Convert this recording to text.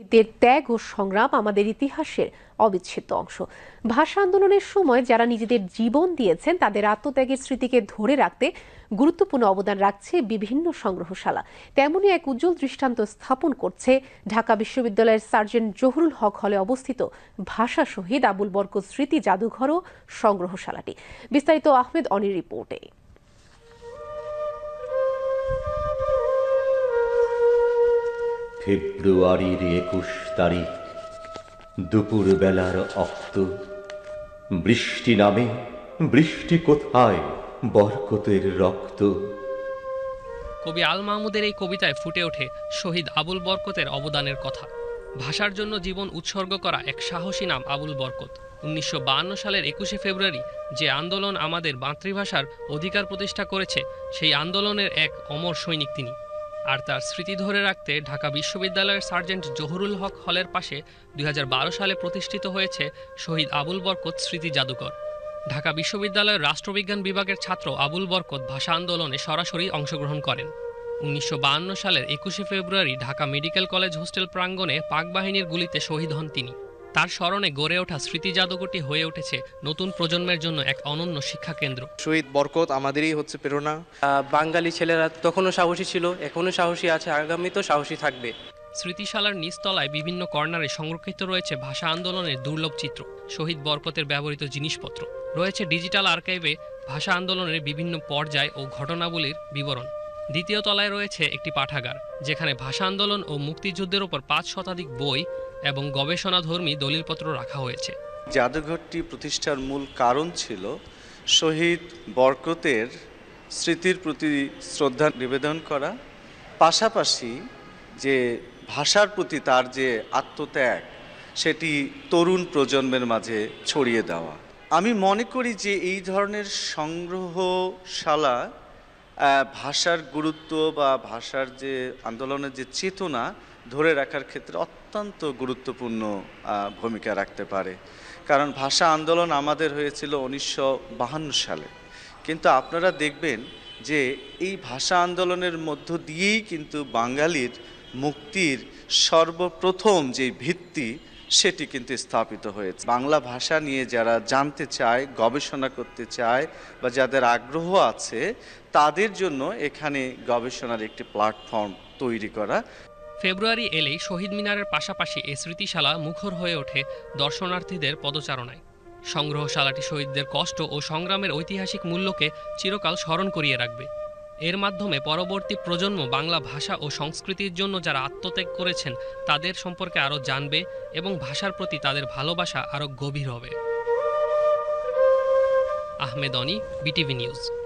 শহীদদের ত্যাগ ও সংগ্রাম আমাদের ইতিহাসের অবিচ্ছেদ্য অংশ। ভাষা আন্দোলনের সময় যারা নিজেদের জীবন দিয়েছেন, তাদের আত্মত্যাগের স্মৃতিকে ধরে রাখতে গুরুত্বপূর্ণ অবদান রাখছে বিভিন্ন সংগ্রহশালা। তেমনই এক উজ্জ্বল দৃষ্টান্ত স্থাপন করছে ঢাকা বিশ্ববিদ্যালয়ের সার্জেন্ট জহুরুল হক হলে অবস্থিত ভাষা শহীদ আবুল বরকত স্মৃতি জাদুঘর ও সংগ্রহশালাটি। বিস্তারিত আহমেদ অনির রিপোর্টে। ফেব্রুয়ারির একুশ তারিখ, দুপুর বেলার অক্ত। বৃষ্টি নামে, বৃষ্টি কোথায়? বরকতের রক্ত। কবি আল মাহমুদের এই কবিতায় ফুটে ওঠে শহীদ আবুল বরকতের অবদানের কথা। ভাষার জন্য জীবন উৎসর্গ করা এক সাহসী নাম আবুল বরকত। উনিশশো সালের একুশে ফেব্রুয়ারি যে আন্দোলন আমাদের মাতৃভাষার অধিকার প্রতিষ্ঠা করেছে, সেই আন্দোলনের এক অমর সৈনিক তিনি। আর তার স্মৃতি ধরে রাখতে ঢাকা বিশ্ববিদ্যালয়ের সার্জেন্ট জহুরুল হক হলের পাশে দুই হাজার বারো সালে প্রতিষ্ঠিত হয়েছে শহীদ আবুল বরকত স্মৃতি জাদুঘর। ঢাকা বিশ্ববিদ্যালয়ের রাষ্ট্রবিজ্ঞান বিভাগের ছাত্র আবুল বরকত ভাষা আন্দোলনে সরাসরি অংশগ্রহণ করেন। উনিশশো বায়ান্ন সালের একুশে February Dhaka medical college hostel প্রাঙ্গণে পাক বাহিনীর গুলিতে শহীদ হন তিনি। তার স্মরণে গড়ে ওঠা স্মৃতি জাদুঘরটি হয়ে উঠেছে নতুন প্রজন্মের জন্য এক অনন্য শিক্ষা কেন্দ্র শহীদ বরকত আমাদেরই হচ্ছে প্রেরণা। বাঙালি ছেলেরা তখনও সাহসী ছিল এখনও সাহসী আছে আগামীতেও সাহসী থাকবে। স্মৃতিশালার নিচতলায় বিভিন্ন কর্নারে সংরক্ষিত রয়েছে ভাষা আন্দোলনের দুর্লভ চিত্র শহীদ বরকতের ব্যবহৃত জিনিসপত্র। রয়েছে ডিজিটাল আর্কাইভে ভাষা আন্দোলনের বিভিন্ন পর্যায় ও ঘটনাবলীর বিবরণ। দ্বিতীয় তলায় রয়েছে একটি পাঠাগার, যেখানে ভাষা আন্দোলন ও মুক্তিযুদ্ধের ওপর পাঁচ শতাধিক বই এবং গবেষণাধর্মী দলিলপত্র রাখা হয়েছে। জাদুঘরটি প্রতিষ্ঠার মূল কারণ ছিল শহীদ বরকতের স্মৃতির প্রতি শ্রদ্ধা নিবেদন করা, পাশাপাশি যে ভাষার প্রতি তার যে আত্মত্যাগ, সেটি তরুণ প্রজন্মের মাঝে ছড়িয়ে দেওয়া। আমি মনে করি যে এই ধরনের সংগ্রহশালা ভাষার গুরুত্ব বা ভাষার যে আন্দোলনের যে চেতনা ধরে রাখার ক্ষেত্রে অত্যন্ত গুরুত্বপূর্ণ ভূমিকা রাখতে পারে। কারণ ভাষা আন্দোলন আমাদের হয়েছিল উনিশশো সালে। কিন্তু আপনারা দেখবেন যে এই ভাষা আন্দোলনের মধ্য দিয়েই কিন্তু বাঙালির মুক্তির সর্বপ্রথম যে ভিত্তি সেটি কিন্তু স্থাপিত হয়েছে। বাংলা ভাষা নিয়ে যারা জানতে চায়, গবেষণা করতে চায় বা যাদের আগ্রহ আছে, তাদের জন্য এখানে গবেষণার একটি প্ল্যাটফর্ম তৈরি করা। ফেব্রুয়ারি এলেই শহীদ মিনারের পাশাপাশি এ স্মৃতিশালা মুখর হয়ে ওঠে দর্শনার্থীদের পদচারণায়। সংগ্রহশালাটি শহীদদের কষ্ট ও সংগ্রামের ঐতিহাসিক মূল্যকে চিরকাল স্মরণ করিয়ে রাখবে। এর মাধ্যমে পরবর্তী প্রজন্ম বাংলা ভাষা ও সংস্কৃতির জন্য যারা আত্মত্যাগ করেছেন, তাদের সম্পর্কে আরও জানবে এবং ভাষার প্রতি তাদের ভালোবাসা আরও গভীর হবে। Ahmed Oni, BTV news.